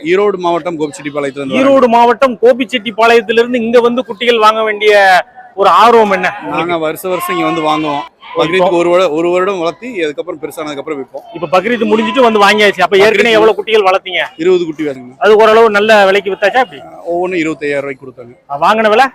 ஈரோடு மாவட்டம் கோபிச்செட்டிப்பாளையத்துல ஈரோடு மாவட்டம் கோபிச்செட்டிப்பாளையத்திலிருந்து இங்க வந்து குட்டிகள் வாங்க வேண்டிய ஒரு ஆர்வம் என்ன. நாங்க வருஷ வருஷம் இங்க வந்து வாங்குவோம். பக்ரீத்துக்கு ஒரு வருடம் ஒரு வருடம் வளர்த்தி அதுக்கப்புறம் பெருசானதுக்கு அப்புறம் விற்போம். இப்ப பக்ரீத் முடிஞ்சிட்டு வந்து வாங்கியாச்சு. அப்ப ஏற்கனவே எவ்வளவு குட்டிகள் வளர்த்தீங்க? இருபது குட்டி வேணுங்க அது ஓரளவு நல்ல விலைக்கு வித்தாச்சா அப்படி ஒவ்வொன்றும் இருபத்தையாயிரம் ரூபாய்க்கு கொடுத்தாங்க. வாங்கின விலை?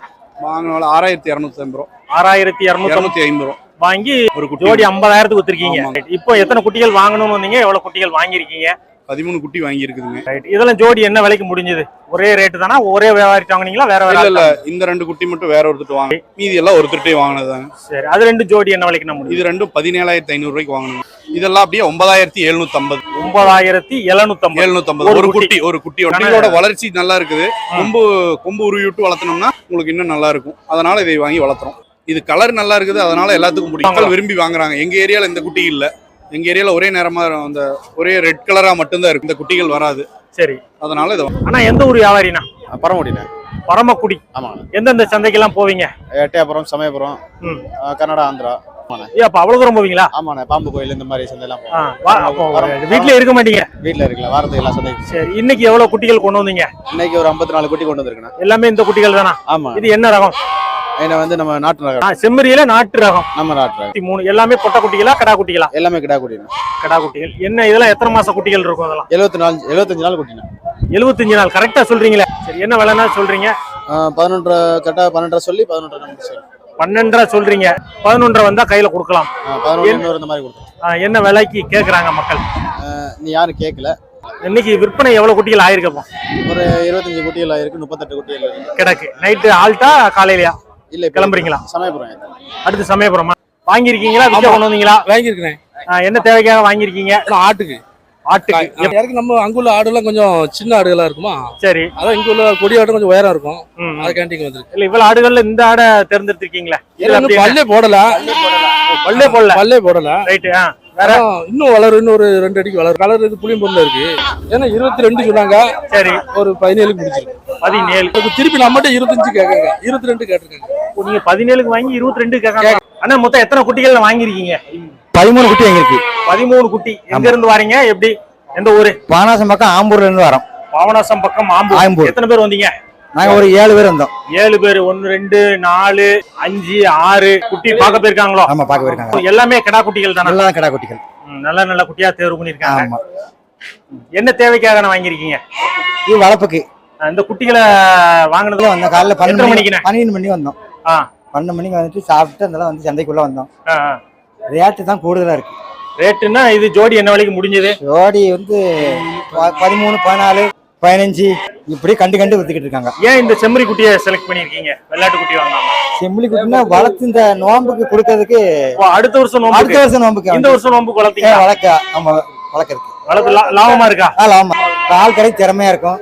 வாங்கினால ஆறாயிரத்தி இரநூத்தி ஐம்பது ரூபா. ஆறாயிரத்தி இருநூத்தி ஐம்பது ரூபா. வாங்கி ஒரு குட்டி. ஜோடி ஐம்பதாயிரத்துக்கு வித்திருக்கீங்க. இப்போ எத்தனை குட்டிகள் வாங்கணும்னு வந்தீங்க? எவ்வளவு குட்டிகள் வாங்கியிருக்கீங்க? பதிமூணு குட்டி வாங்கி இருக்குதுங்க ரைட் இதெல்லாம் ஜோடி என்ன விலைக்கு முடிஞ்சது? ஒரே ரேட்டு தானா? ஒரே வியாபாரி வாங்குனீங்களா? வேற இல்ல இல்ல. இந்த ரெண்டு குட்டி மட்டும் வேற ஒருத்தர் வாங்க. மீதி எல்லாம் ஒருத்தர்ட்டே வாங்கினதாங்க சரி. அது ரெண்டு ஜோடி என்ன விலைக்கு முடியுது இது ரெண்டும் பதினேழாயிரத்தி ஐநூறு ரூபாய்க்கு வாங்கணும் இதெல்லாம் அப்படியே ஒன்பதாயிரத்தி எழுநூத்தி ஐம்பது ஒன்பதாயிரத்தி எழுநூத்தி எழுநூத்தி ஐம்பது ஒரு குட்டி. ஒரு குட்டி. குட்டியோட வளர்ச்சி நல்லா இருக்குது. கொம்பு கொம்பு உருவி விட்டு வளர்த்தனோம்னா உங்களுக்கு இன்னும் நல்லா இருக்கும். அதனால இதை வாங்கி வளர்த்துறோம். இது கலர் நல்லா இருக்குது. அதனால எல்லாத்துக்கும் பிடிக்கும். விரும்பி வாங்குறாங்க. எங்க ஏரியால இந்த குட்டி இல்ல. எங்க ஏரியால ஒரே நேரமா அந்த ஒரே ரெட் கலரா மட்டும்தான் இருக்கு. இந்த குட்டிகள் வராது. சரி. அதனால இதை ஆனா எந்த ஊர் வியாபாரினா? பரமக்குடிண்ணே. பரமக்குடி. ஆமாண்ணே. எந்தெந்த சந்தைக்கெல்லாம் போவீங்க? எட்டயபுரம் சமயபுரம் கன்னடா ஆந்திரா. அப்ப அவ்வளவு தூரம் போவீங்களா? ஆமாண்ணே. பாம்பு கோயில் இந்த மாதிரி சந்தையெல்லாம் ஆ, போவோம். வா- அப்போ வீட்ல இருக்க மாட்டீங்க? வீட்டில் இருக்குல்ல வாரத்துக்கு எல்லா சந்தைக்கும். சரி இன்னைக்கு எவ்வளவு குட்டிகள் கொண்டு வந்தீங்க? இன்னைக்கு ஒரு ஐம்பத்தி நாலு குட்டி கொண்டு வந்திருக்கேண்ணே. எல்லாமே இந்த குட்டிகள் தானா? ஆமா இது என்ன ரகம்? என்ன வந்து நம்ம நாட்டு ரகம். செம்மறியில நாட்டு ரகம். நம்ம நாட்டு ரகம். மூணு எல்லாமே பொட்டை குட்டிகளா கடா குட்டிகளா? எல்லாமே கிடா குட்டிண்ணே கடா குட்டிகள். என்ன இதெல்லாம் எத்தனை மாச குட்டிகள் இருக்கும் அதெல்லாம்? எழுபத்தி நாலு எழுபத்தஞ்சு நாள் குட்டிண்ணே எழுபத்தஞ்சு நாள். கரெக்டா சொல்றீங்களே. சரி என்ன விலைன்னா சொல்றீங்க? பதினொன்றரை கரெக்டாக பன்னெண்டரை சொல்லி பதினொன்றரை சொல்லி பன்னெண்டரை சொல்றீங்க. பதினொன்றரை வந்தா கையில கொடுக்கலாம். இந்த மாதிரி ஆ, என்ன விலைக்கு கேக்குறாங்க மக்கள்? நீ யாரும் கேட்கல இன்னைக்கு விற்பனை எவ்வளவு குட்டிகள் ஆயிருக்கப்போ ஒரு இருபத்தஞ்சு குட்டிகள் இருக்கு முப்பத்தெட்டு குட்டிகள் கிடக்கு. நைட்டு ஆல்ட்டா காலையிலயா? இல்லை கிளம்புறீங்களா? சமயபுரம். அடுத்து சமயபுரமா? வாங்கியிருக்கீங்களா விற்க கொண்டு வந்தீங்களா வாங்கியிருக்கிறேன். என்ன தேவைக்காக வாங்கியிருக்கீங்க? ஆட்டுக்கு. ஆட்டுக்கு. இறக்கி நம்ம அங்குள்ள ஆடுலாம் கொஞ்சம் சின்ன ஆடுகளா இருக்குமா? சரி. அதான் இங்க உள்ள கொடி ஆடு கொஞ்சம் உயரம் இருக்கும். ம். அதை கேண்டீங்க வந்துருக்கு. இல்ல இவ்வளவு ஆடுகள்ல இந்த ஆடை தேர்ந்தெடுத்திருக்கீங்களா? பல்லே போடல. பல்லே போடல. பல்லே போடல. ரைட்டு வேற? இன்னும் வளரும் இன்னும் ஒரு ரெண்டு அடிக்கு வளரும். கலர் இது புளியும் பொருள் இருக்கு. ஏன்னா இருபத்தி ரெண்டு சொன்னாங்க. சரி. ஒரு பதினேழுக்கு முடிச்சிருக்கு பதினேழு. திருப்பி நம்மகிட்ட இருபத்தஞ்சு கேட்காங்க இருபத்தி ரெண்டு கேட்டிருக்காங்க நீங்க பதினேழுக்கு வாங்கி இருபத்தி ரெண்டு கேட்காங்க அண்ணா மொத்தம் எத்தனை குட்டிகள் வாங்கியிருக்கீங்க? பதிமூணு குட்டி வாங்கியிருக்கு பதிமூணு குட்டி. எங்க இருந்து வாரீங்க? எப்படி? எந்த ஊரு? பானாசம் பக்கம் ஆம்பூர்ல இருந்து வரோம். பாவனாசம் பக்கம் ஆம்பூர். எத்தனை பேர் வந்தீங்க? நாங்க ஒரு ஏழு பேர் வந்தோம். ஏழு பேர் ஒன்னு ரெண்டு நாலு அஞ்சு ஆறு குட்டி பார்க்க போயிருக்காங்களோ? ஆமா பார்க்க போயிருக்காங்க. எல்லாமே கிடா குட்டிகள் தானே? நல்லா கடா குட்டிகள். நல்ல நல்ல குட்டியா தேர்வு பண்ணிருக்காங்க ஆமா. என்ன தேவைக்காக நான் வாங்கியிருக்கீங்க? இது வளர்ப்புக்கு இந்த குட்டிகளை வாங்கினதுல வந்த காலைல பன்னெண்டு மணிக்குண்ணே? மணிக்கு பன்னெண்டு மணி வந்தோம். பன்னெண்டு மணிக்கு வந்துட்டு சாப்பிட்டு அதெல்லாம் வந்து சந்தைக்குள்ள வந்தோம். ரேட்டு தான் கூடுதலா இருக்கு. ரேட்டுன்னா இது ஜோடி என்ன விலைக்கு முடிஞ்சது? ஜோடி வந்து ப- பதிமூணு பதினாலு. பதினஞ்சு இப்படி கண்டு கண்டு வித்துக்கிட்டு இருக்காங்க. ஏன் இந்த செம்மறி குட்டியை செலக்ட் பண்ணிருக்கீங்க வெள்ளாட்டு குட்டி வாங்காம செம்மொழி குட்டினா வளர்த்து இந்த நோம்புக்கு கொடுக்கறதுக்கு அடுத்த வருஷம் நோம்புக்கு? அடுத்த வருஷம் நோம்புக்கு இந்த வருஷம் நோம்புக்கு வளர்த்தீங்க வளர்க்க? ஆமா வளர்க்கறதுக்கு. வளர்த்து லாபமா இருக்கா? ஆமா ஆள் கடை திறமையா இருக்கும்.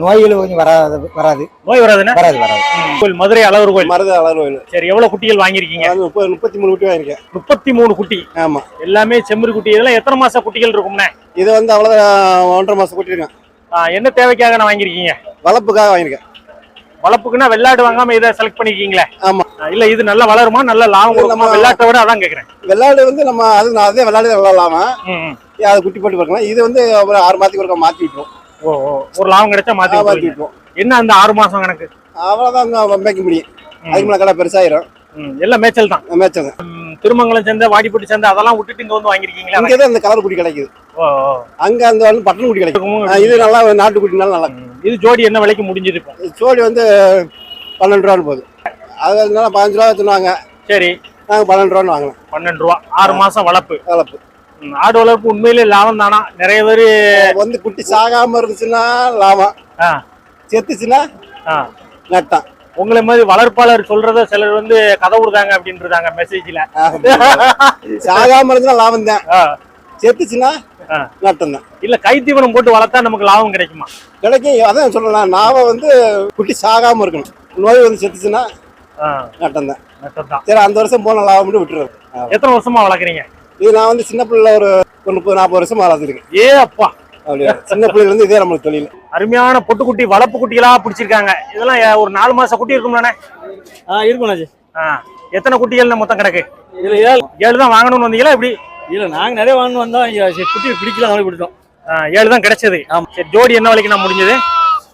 நோய்கள் கொஞ்சம் வராது வராது. நோய் வராதுன்னா? வராது வராது. கோயில் மதுரை அளவர் கோயில். மருத அளவு சரி எவ்வளவு குட்டிகள் வாங்கியிருக்கீங்க? முப்பது முப்பத்தி மூணு குட்டி வாங்கியிருக்கேன். முப்பத்தி மூணு குட்டி. ஆமா. எல்லாமே செம்மறி குட்டி. இதெல்லாம் எத்தனை மாச குட்டிகள் இருக்கும்னே? இது வந்து அவ்வளோதான் ஒன்றரை மாசம் குட்டி இருக்கேன் ஆ, என்ன தேவைக்காக நான் வாங்கியிருக்கீங்க? வளர்ப்புக்காக வாங்கியிருக்கேன். வளர்ப்புக்குன்னா வெள்ளாடு வாங்காம இதை செலக்ட் பண்ணிருக்கீங்களே? ஆமா. இல்ல இது நல்லா வளருமா? நல்ல லாபம் கொடுக்குமா? வெள்ளாட்டை விட அதான் கேக்குறேன். வெள்ளாடு வந்து நம்ம அது அதே வெள்ளாடு விளாடலாமா ம், ம். அது குட்டி போட்டு பார்க்கலாம். இது வந்து ஒரு ஆறு மாதத்துக்கு ஒருக்கா மாற்றி விட்டுரும். ஓ ஒரு லாபம் கிடைச்சா மாத்தி விட்டுருவீங்க. விட்டுரும். என்ன அந்த ஆறு மாசம் கணக்கு? அவ்வளோதான் மேய்க்க முடியும். அதுக்கு மேலே கடை பெருசாயிரும். எல்லாம் மேய்ச்சல் தான். மேய்ச்சங்க ம், திருமங்கலம் சேர்ந்த வாடிப்பட்டி சேர்ந்த அதெல்லாம் விட்டுட்டு இங்க வந்து வாங்கிருக்கீங்களா இங்கே தான் அந்த கலர் குட்டி கிடைக்குது. அங்கே அந்த வந்து பட்டன் குட்டி கிடைக்கும் இது நல்லா நாட்டு குட்டினால நல்லா இது ஜோடி என்ன விலைக்கு இது சோடி வந்து பன்னெண்டு ரூபான்னு போகுது. அது அதனால பதினஞ்சு ரூபா வச்சுருவாங்க சரி. நாங்கள் பன்னெண்டு ரூபான்னு வாங்கலாம் பன்னெண்டு ரூபா. ஆறு மாசம் வளர்ப்பு. வளர்ப்பு. ஆடு வளர்ப்பு உண்மையிலே லாபம் தானா? நிறைய பேரு வந்து குட்டி சாகாம இருந்துச்சுன்னா லாபம். செத்துச்சுன்னா ஆ. உங்களை மாதிரி வளர்ப்பாளர் சொல்றத சிலர் வந்து கதை விடுதாங்க அப்படின்றாங்க மெசேஜ்ல சாகாம இருந்தா லாபம் தான். செத்துச்சுன்னா. நட்டம் தான். இல்ல கைத்தீவனம் போட்டு வளர்த்தா நமக்கு லாபம் கிடைக்குமா? கிடைக்கும். அதான் சொல்லலாம் நாம வந்து குட்டி சாகாம இருக்கணும். நோய் வந்து செத்துச்சுன்னா நட்டம் தான். சரி அந்த வருஷம் போன லாபம் மட்டும் விட்டுருவோம். எத்தனை வருஷமா வளர்க்குறீங்க? இது நான் வந்து சின்ன பிள்ளை ஒரு ஒரு முப்பது நாற்பது வருஷம் வளர்த்துருக்கேன். ஏ அப்பா. அப்படியே? சின்ன பிள்ளைல இருந்து இதே நம்மளுக்கு தொழில் அருமையான பொட்டுக்குட்டி வளர்ப்பு குட்டிகளா பிடிச்சிருக்காங்க. இதெல்லாம் ஒரு நாலு மாச குட்டி இருக்கும்லானே ஆ இருக்கும்ண்ணாச்சி ஆ எத்தனை குட்டிகள் மொத்தம் கிடக்கு? இதில் ஏழு. ஏழு தான் வாங்கணும்னு வந்தீங்களா இப்படி இல்லை நாங்கள் நிறைய வாங்கணும் வந்தோம். குட்டி பிடிக்கல அதனால விட்டுட்டோம் ஏழு தான் கிடைச்சது. சரி ஜோடி என்ன விலைக்கு நான் முடிஞ்சது?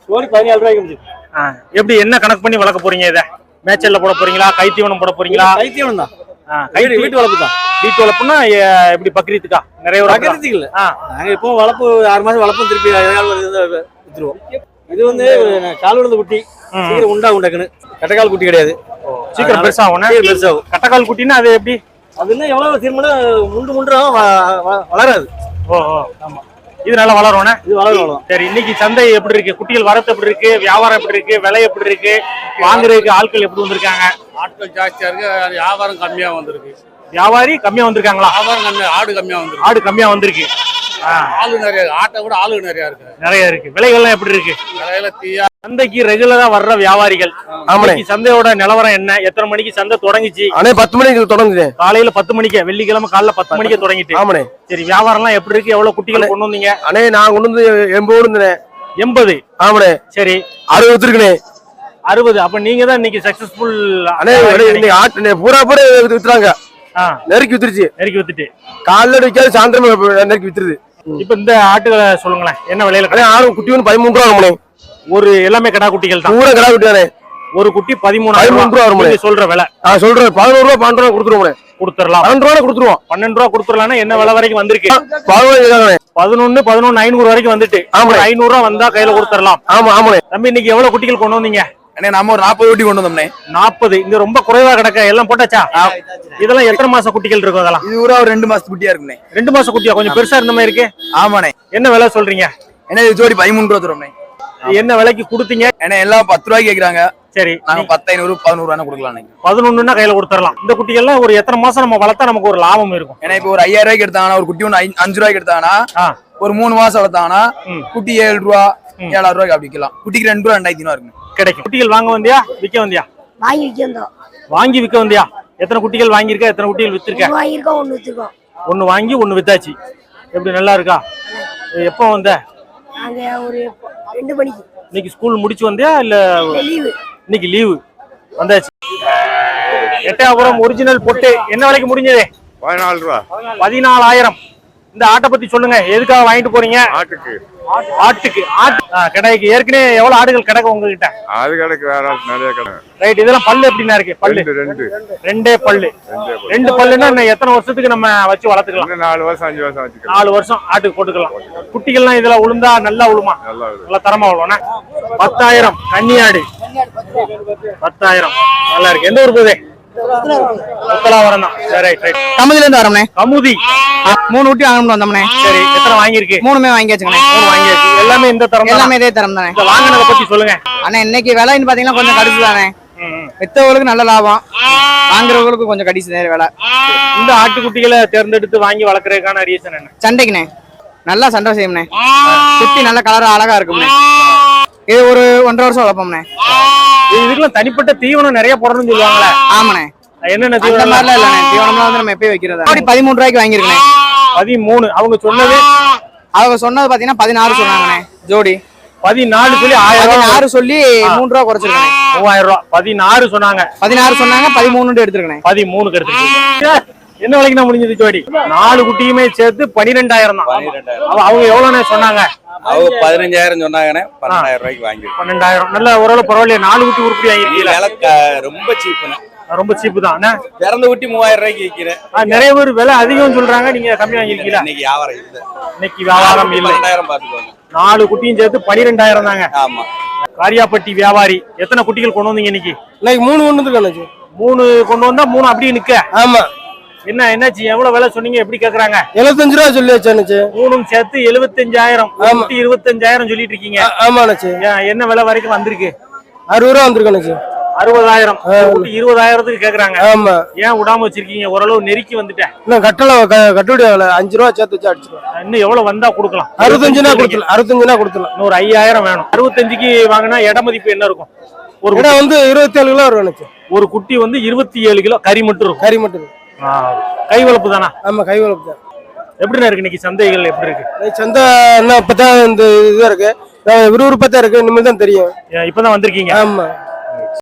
ஜோடி பதினேழு ரூபாய்க்கு முடிஞ்சது. ஆ, எப்படி என்ன கணக்கு பண்ணி வளர்க்க போறீங்க இதை? மேய்ச்சல்ல போட போறீங்களா? கைத்தீவனம் போட போறீங்களா? தைத்தியம் தான். வீட்டு வளர்ப்பு தான். வீட்டு வளர்ப்புனா எப்படி பக்ரீத்துக்கா? நிறைய ஒரு பக்கத்துக்கு இல்ல ஆ. நாங்க இப்போ வளர்ப்பு ஆறு மாசம் வளர்ப்பு திருப்பி வித்துருவோம். இது வந்து கால் விழுந்த குட்டி. சீக்கிரம் உண்டா உண்டாக்குன்னு. கட்டக்கால் குட்டி கிடையாது. சீக்கிரம் பெருசாகும் பெருசாகும் கட்டக்கால் குட்டினா அது எப்படி? அது இன்னும் எவ்வளவு திரும்பினா முண்டு முண்டு வ- வ- வளராது. ஓ ஓ ஆமா. இது நல்லா வளரும்ண்ணே இது வளரும் வளரும். சரி இன்னைக்கு சந்தை எப்படி இருக்கு? குட்டிகள் வரத்து எப்படி இருக்கு? வியாபாரம் எப்படி இருக்கு? விலை எப்படி இருக்கு? வாங்குறதுக்கு ஆட்கள் எப்படி வந்திருக்காங்க? ஆட்கள் ஜாஸ்தியா இருக்கு வியாபாரம் கம்மியா வந்திருக்கு. வியாபாரி கம்மியா வந்திருக்காங்களா? வியாபாரம் கம்மியா ஆடு கம்மியா வந்திருக்கு. ஆடு கம்மியா வந்திருக்கு. ஆளு நிறைய ஆட்டை விட ஆளு நிறைய இருக்கு. நிறைய இருக்கு. விலைகள்லாம் எப்படி இருக்கு? விலையில தீயா சந்தைக்கு ரெகுலரா வர்ற வியாபாரிகள். இன்னைக்கு சந்தையோட நிலவரம் என்ன? எத்தனை மணிக்கு சந்தை தொடங்கிச்சு? அண்ணே பத்து மணிக்கு தொடங்குது. காலையில பத்து மணிக்கு வெள்ளிக்கிழமை காலைல பத்து மணிக்கு தொடங்கிட்டு. ஆமாண்ணே. சரி வியாபாரம்லாம் எப்படி இருக்கு? எவ்வளவு குட்டிகள் கொண்டு வந்தீங்க? அண்ணே நான் கொண்டு வந்து எண்பது இருந்தேன் எண்பது? ஆமாண்ணே. சரி. அறுபது வச்சிருக்கனே அறுபது. அப்ப நீங்க தான் இன்னைக்கு சக்சஸ்ஃபுல் அண்ணே பூரா பூரா வித்து- வித்துறாங்க. நெருக்கி வித்துருச்சு. நெருக்கி வித்துட்டு. காலைல விற்காது சாயந்தரமே நெருக்கி வித்துருது. இப்ப இந்த ஆட்டுகளை சொல்லுங்களேன் என்ன விலையில அண்ணே ஆறு குட்டி ஒன்று பதிமூணு ரூபா வரும்ண்ணே. ஒரு எல்லாமே கடா குட்டிகள் தான். பூரா கடா குட்டியானே ஒரு குட்டி பதிமூணாயிரம் பதிமூணு ரூபா. நீங்க சொல்ற விலை. நான் சொல்றேன். பதினோரு ரூபா பன்னெண்டு ரூபா கொடுத்துருவோம் கொடுத்துடலாம். பன்னெண்டு ரூபா கொடுத்துருவோம். பன்னெண்டு ரூபா கொடுத்துடலாம்னா என்ன விலை வரைக்கும் வந்திருக்கு? பதினொன்னு பதினொன்னு ஐநூறு வரைக்கும் வந்துட்டு. ஆமா. ஐநூறு ரூபா வந்தா கையில கொடுத்துடலாம். ஆமா ஆமாண்ணே. தம்பி இன்னைக்கு எவ்வளவு குட்டிகள் கொண்டு வந்தீங்க? அண்ணே நம்ம ஒரு நாற்பது குட்டி கொண்டு வந்தோம்ண்ணே. நாற்பது இங்க ரொம்ப குறைவா கிடக்க. எல்லாம் போட்டாச்சா? இதெல்லாம் எத்தனை மாச குட்டிகள் இருக்கும் அதெல்லாம்? இது ஒரு ரெண்டு மாசத்து குட்டியா இருக்குண்ணே. ரெண்டு மாச குட்டியா? கொஞ்சம் பெருசா இருந்த மாதிரி இருக்கு. ஆமாண்ணே. என்ன விலை சொல்றீங்க? என்ன இது ஜோடி பதிமூணு ரூபா தருவோம்ண்ணே. என்ன விலைக்கு கொடுத்தீங்க? ஏன்னா எல்லாம் பத்து ரூபாய்க்கு கேக்குறாங்க. சரி. நாங்க பத்து ஐநூறு பதினோரு ரூபா கொடுக்கலாம்ண்ணே. பதினொன்னுன்னா கையில கொடுத்துடலாம். இந்த குட்டிகள்லாம் ஒரு எத்தனை மாசம் நம்ம வளர்த்தா நமக்கு ஒரு லாபம் இருக்கும். ஏன்னா இப்போ ஒரு ஐயாயிரம் ரூபாய்க்கு எடுத்தாங்கன்னா ஒரு குட்டி ஒன்று அஞ்சு ரூபாய்க்கு எடுத்தாங்கன்னா. ஒரு மூணு மாசம் வளர்த்தாங்கன்னா. குட்டி ஏழு ரூபா ஏழாயிரம் ரூபாய்க்கு அப்படி விற்கலாம். குட்டிக்கு ரெண்டு ரூபா ரெண்டாயிரத்தி ஐநூறு கிடைக்கும். குட்டிகள் வாங்க வந்தியா? விற்க வந்தியா? வாங்கி விற்கிறோம். வாங்கி விற்க வந்தியா? எத்தனை குட்டிகள் வாங்கியிருக்க? எத்தனை குட்டிகள் வித்திருக்க? ஒன்று வாங்கியிருக்கோம் ஒன்று வச்சிருக்கோம் ஒன்னு வாங்கி ஒன்னு வித்தாச்சு. எப்படி நல்லா இருக்கா? எப்போ வந்த? ஒரு ரெண்டு மணிக்கு. இன்னைக்கு ஸ்கூல் முடிச்சு வந்தியா? இல்ல லீவு. இன்னைக்கு லீவு. வந்தாச்சு. எட்டயபுரம் ஒரிஜினல் பொட்டு. என்ன விலைக்கு முடிஞ்சது? பதினாலு ரூபா. பதினாலாயிரம். இந்த ஆட்டை பத்தி சொல்லுங்க. எதுக்காக வாங்கிட்டு போறீங்க? ஆட்டுக்கு. ஆட்டுக்கு ஆட்டு. கடைக்கு. ஏற்கனவே எவ்வளவு ஆடுகள் கிடக்கு உங்ககிட்ட? அது கடைக்கு வேற நிறைய கடை ரைட் இதெல்லாம் பல்லு எப்படின்னா இருக்கு? பல்லு. ரெண்டு ரெண்டே. பல்லு. ரெண்டு பல்லுன்னா எத்தனை வருஷத்துக்கு நம்ம வச்சு வளர்த்துக்கலாம்? நாலு வருஷம் அஞ்சு வருஷம் வச்சுக்கலாம். நாலு வருஷம் ஆட்டுக்கு போட்டுக்கலாம். குட்டிகள்லாம் இதுல உளுந்தா நல்லா உளுமா நல்லா தரமா உழுவனா பத்தாயிரம். கன்னியாடு பத்தாயிரம். நல்லா இருக்கு. எந்த ஊர் போகுது? தான். சரி ரைட் ரைட் கமுதில இருந்து வரோம்ண்ணே. கமுதி. மூணு ஊட்டி வாங்கணும்னு வந்தோம்ண்ணே. சரி எத்தனை வாங்கியிருக்கு? மூணுமே வாங்கியாச்சுங்கண்ணே. மூணு வாங்கியாச்சு. எல்லாமே இந்த தரம் எல்லாமே இதே தரம் தானே. இந்த வாங்கினதை பத்தி சொல்லுங்க. அண்ணா இன்னைக்கு விலைன்னு பாத்தீங்கன்னா கொஞ்சம் கடிச்சு தானே. வித்தவங்களுக்கு நல்ல லாபம். வாங்குறவங்களுக்கு கொஞ்சம் கடிச்சு நேர விலை. இந்த ஆட்டுக்குட்டிகளை தேர்ந்தெடுத்து வாங்கி வளர்க்கறதுக்கான ரீசன் என்ன? சண்டைக்குண்ணே. நல்லா சண்டை செய்யும்ண்ணே சுத்தி நல்ல கலர் அழகா இருக்கும்ண்ணே. இது ஒரு ஒன்றரை வருஷம் வளர்ப்போம்ண்ணே. இதுக்கெல்லாம் தனிப்பட்ட தீவனம் நிறைய போடணும்னு சொல்லுவாங்களே. ஆமாண்ணே. என்னென்ன அந்த தீவனம் மாதிரிலாம் இல்லண்ணே. தீவனம்லாம் வந்து நம்ம எப்பயும் வைக்கிறதா? அப்படி பதிமூணு ரூபாய்க்கு வாங்கியிருக்கேன் பதிமூணு. அவங்க சொன்னது அவங்க சொன்னது பாத்தீங்கன்னா பதினாறு சொன்னாங்கண்ணே. ஜோடி. பதினாலு சொல்லி ஆயிரம் பதினாறு சொல்லி மூணு ரூபா குறைச்சிருக்கேன் மூவாயிரம் ரூபாய் பதினாறு சொன்னாங்க. பதினாறு சொன்னாங்க பதிமூணு எடுத்துருக்கேன் பதிமூணுக்கு எடுத்துருக்கீங்க. என்ன விலைக்கு நான் முடிஞ்சது ஜோடி? நாலு குட்டியுமே சேர்த்து பன்னிரெண்டாயிரம் தான். அவ- அவங்க எவ்வளவுன்னு சொன்னாங்க? அவங்க பதினஞ்சாயிரம் சொன்னாங்கண்ணே பன்னெண்டாயிரம் ரூபாய்க்கு வாங்கிருக்கோம் பன்னெண்டாயிரம். நல்ல ஓரளவு பரவாயில்லையே நாலு குட்டி உருப்படி வாங்கிருக்கீங்களா விலை க- ரொம்ப சீப்புண்ணே. ரொம்ப சீப்பு தான். பிறந்த குட்டி மூவாயிரம் ரூபாய்க்கு விற்கிறேன். நிறைய பேர் விலை அதிகம் சொல்றாங்க நீங்க கம்மி வாங்கிருக்கீங்களா இன்னைக்கு வியாபாரம் இல்லை. இன்னைக்கு வியாபாரம் இல்லை. பன்னெண்டாயிரம் பார்த்துக்கோங்க. நாலு குட்டியும் சேர்த்து பன்னிரெண்டாயிரம் தாங்க. ஆமா. காரியாப்பட்டி வியாபாரி எத்தனை குட்டிகள் கொண்டு வந்தீங்க இன்னைக்கு? இன்னைக்கு மூணு கொண்டு வந்துருக்கானு மூணு கொண்டு வந்தா மூணு அப்படியே நிக்க. ஆமா. என்ன என்னாச்சு? எவ்வளவு விலை சொன்னீங்க? எப்படி கேக்குறாங்க? எழுபத்தஞ்சு ரூபா சொல்லி வச்சானுச்சு மூணும் சேர்த்து எழுபத்தஞ்சாயிரம். குட்டி இருபத்தஞ்சாயிரம் சொல்லிட்டு இருக்கீங்க. ஆமாண்ணாச்சு ஏன், என்ன விலை வரைக்கும் வந்திருக்கு? அறுபது ரூபா வந்திருக்கானுச்சு அறுபதாயிரம். இருபதாயிரத்துக்கு கேக்குறாங்க. ஆமா. ஏன் விடாம வச்சிருக்கீங்க? ஓரளவு நெருக்கி வந்துட்டேன். இன்னும் கட்டளை க- கட்டுப்படி ஆகல அஞ்சு ரூபா சேர்த்து வச்சு அடிச்சிருவோம். இன்னும் எவ்வளவு வந்தா கொடுக்கலாம்? அறுபத்தஞ்சுனா கொடுத்துலாம் அறுபத்தஞ்சுனா கொடுத்துலாம் இன்னும் ஒரு ஐயாயிரம் வேணும். அறுபத்தஞ்சுக்கு வாங்கினா இட மதிப்பு என்ன இருக்கும்? ஒரு இடம் வந்து இருபத்தி ஏழு கிலோ வருவானுச்சு ஒரு குட்டி வந்து இருபத்தி ஏழு கிலோ கறி மட்டும் இருக்கும். கறி மட்டும் இருக்கு. கை வளர்ப்பு தானா? ஆமா கை வளர்ப்பு தான். எப்படிண்ணா இருக்கு இன்னைக்கு சந்தைகள்? எப்படி இருக்கு? சந்தை இன்னும் இப்பதான் இந்த இதுதான் இருக்கு. விறுவிறுப்பா தான் இருக்கு. இனிமேல் தான் தெரியும். இப்பதான் வந்திருக்கீங்க? ஆமா.